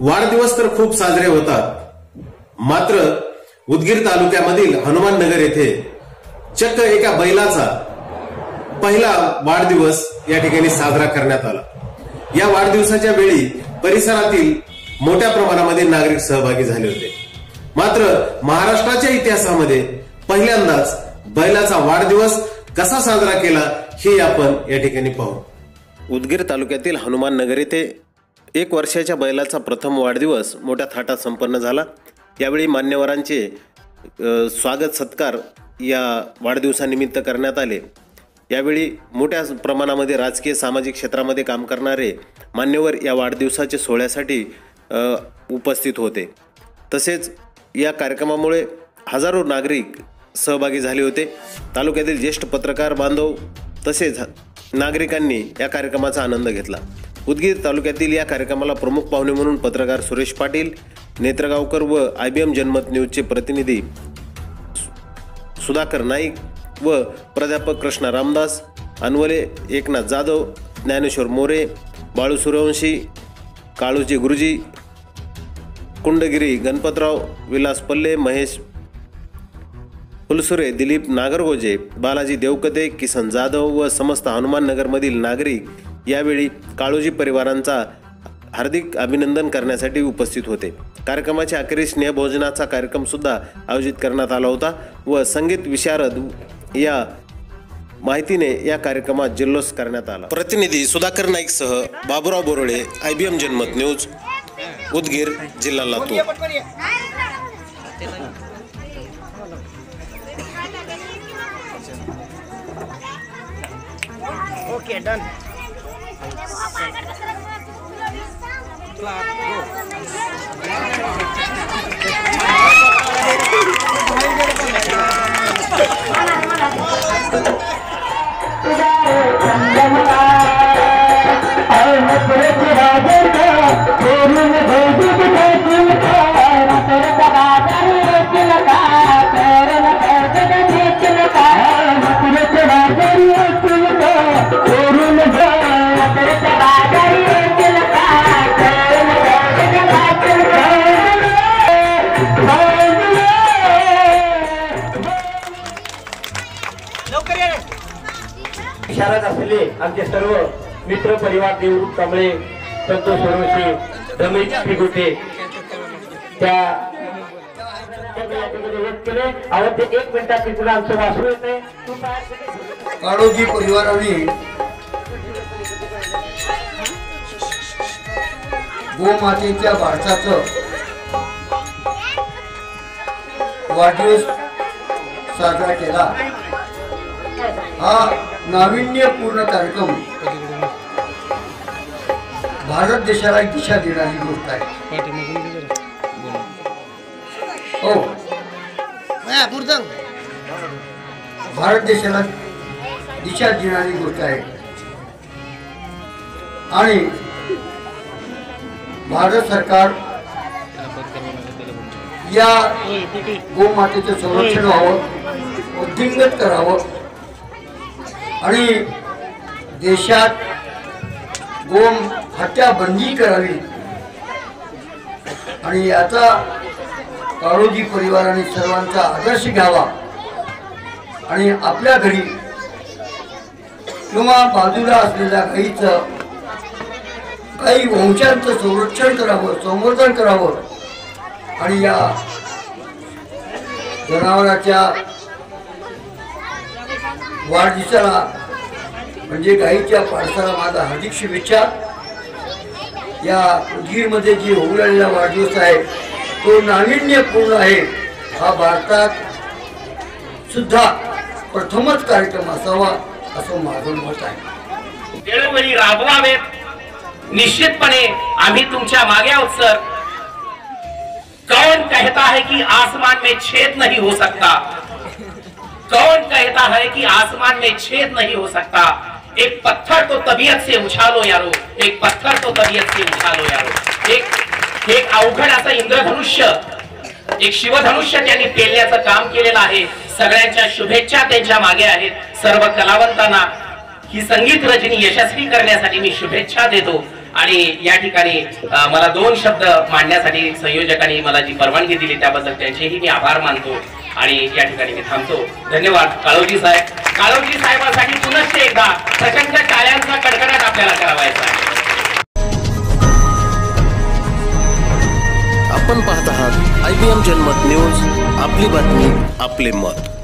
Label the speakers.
Speaker 1: वाढदिवस तर खूप साजरे होतात. मात्र उदगीर तालुक्यामधील हनुमान नगर येथे चक्क एका बैलाचा पहिला वाढदिवस या ठिकाणी साजरा करण्यात आला. या वाढदिवसाच्या वेळी परिसरातील मोठ्या प्रमाणामध्ये नागरिक सहभागी झाले होते. मात्र महाराष्ट्राच्या इतिहासामध्ये पहिल्यांदाच बैलाचा वाढदिवस कसा साजरा केला हे आपण या ठिकाणी पाहू. उदगीर तालुक्यातील हनुमान नगर येथे एक वर्षाच्या बैलाचा प्रथम वाढदिवस मोठ्या थाटात संपन्न झाला. यावेळी मान्यवरांचे स्वागत सत्कार या वाढदिवसानिमित्त करण्यात आले. यावेळी मोठ्या प्रमाणामध्ये राजकीय सामाजिक क्षेत्रामध्ये काम करणारे मान्यवर या वाढदिवसाच्या सोहळ्यासाठी उपस्थित होते. तसेच या कार्यक्रमामुळे हजारो नागरिक सहभागी झाले होते. तालुक्यातील ज्येष्ठ पत्रकार बांधव तसेच नागरिकांनी या कार्यक्रमाचा आनंद घेतला. उदगीर तालुक्यातील या कार्यक्रमाला प्रमुख पाहुणे म्हणून पत्रकार सुरेश पाटील नेत्रगावकर व आय बी एम जनमत न्यूजचे प्रतिनिधी सुधाकर नाईक व प्राध्यापक कृष्णा रामदास अनवले एकनाथ जाधव ज्ञानेश्वर मोरे बाळू सूर्यवंशी काळूजी गुरुजी कुंडगिरी गणपतराव विलास पल्ले महेश फुलसुरे दिलीप नागरगोजे बालाजी देवकते किसन जाधव व समस्त हनुमाननगरमधील नागरिक यावेळी काळोजी परिवारांचा हार्दिक अभिनंदन करण्यासाठी उपस्थित होते. कार्यक्रमाच्या अखेरीस स्नेहभोजनाचा कार्यक्रम सुद्धा आयोजित करण्यात आला होता व संगीत विशारद या माहितीने या कार्यक्रमात जल्लोष करण्यात आला. प्रतिनिधी सुधाकर नाईक सह Baburao Borole I B M Janmat news Udgir जिल्हा लातूर.
Speaker 2: Okay done
Speaker 3: Pelat. असलेले आमचे सर्व मित्र परिवार देवरूप कांबळे संतोष सोरवशी रमेश फिगुटे त्या ते एक मिनिटात आमचं वासरू येते
Speaker 4: काळोजी परिवाराने गोमातेच्या भारताचं वाढदिवस साजरा केला. हा. नाविन्यपूर्ण कार्यक्रम. भारत देशाला एक दिशा देणारी गोष्ट आहे. हो. भारत देशाला दिशा देणारी गोष्ट आहे. आणि भारत सरकार या गोमातेचं संरक्षण व्हावं उद्दिंगत करावं आणि देशात गोम हत्या बंदी करावी. आणि याचा काळोजी परिवाराने सर्वांचा आदर्श घ्यावा. आणि आपल्या घरी किंवा बाजूला असलेल्या गाईचं काही वंशांचं संरक्षण करावं संवर्धन करावं. आणि या जनावराच्या वाढदिवसाला म्हणजे गाईच्या पाडसाला माझा हार्दिक शुभेच्छा. या उदगीरमध्ये जे होऊ राहिलेला वाढदिवस आहे तो नाविन्यपूर्ण आहे. हा भारतात सुद्धा प्रथमच कार्यक्रम असावा असं माझं मत आहे.
Speaker 3: वेळोवेळी राबवावेत. निश्चितपणे आम्ही तुमच्या मागे आहोत सर. कौन कहता है कि आसमान में छेद नहीं हो सकता? कौन कहता है कि आसमान में छेद नहीं हो सकता? एक पत्थर तो तबीयत से उछालो यारो। एक पत्थर तो तबीयत से उछालो यारो। एक एक अवघड असा इंद्रधनुष्य एक शिवधनुष्य त्यांनी पेलण्याचं काम केलेलं आहे. सगळ्यांच्या शुभेच्छा त्यांच्या मागे आहेत. सर्व कलावंतांना ही संगीत रचनी यशस्वी करण्यासाठी मी शुभेच्छा देतो. आणि या ठिकाणी मला दोन शब्द मांडण्यासाठी संयोजकांनी मला जी परवानगी दिली त्याबद्दल त्यांचेही मी आभार मानतो. आणि या ठिकाणी मी थांबतो. धन्यवाद काळोजी साहेब. काळोजी साहेबांसाठी पुनश्च एकदा प्रचंड टाळ्यांचा कडकडाट आपल्याला करावायचा आहे.
Speaker 1: आपण पाहत आहात I B M Janmat news आपली बातमी आपले मत.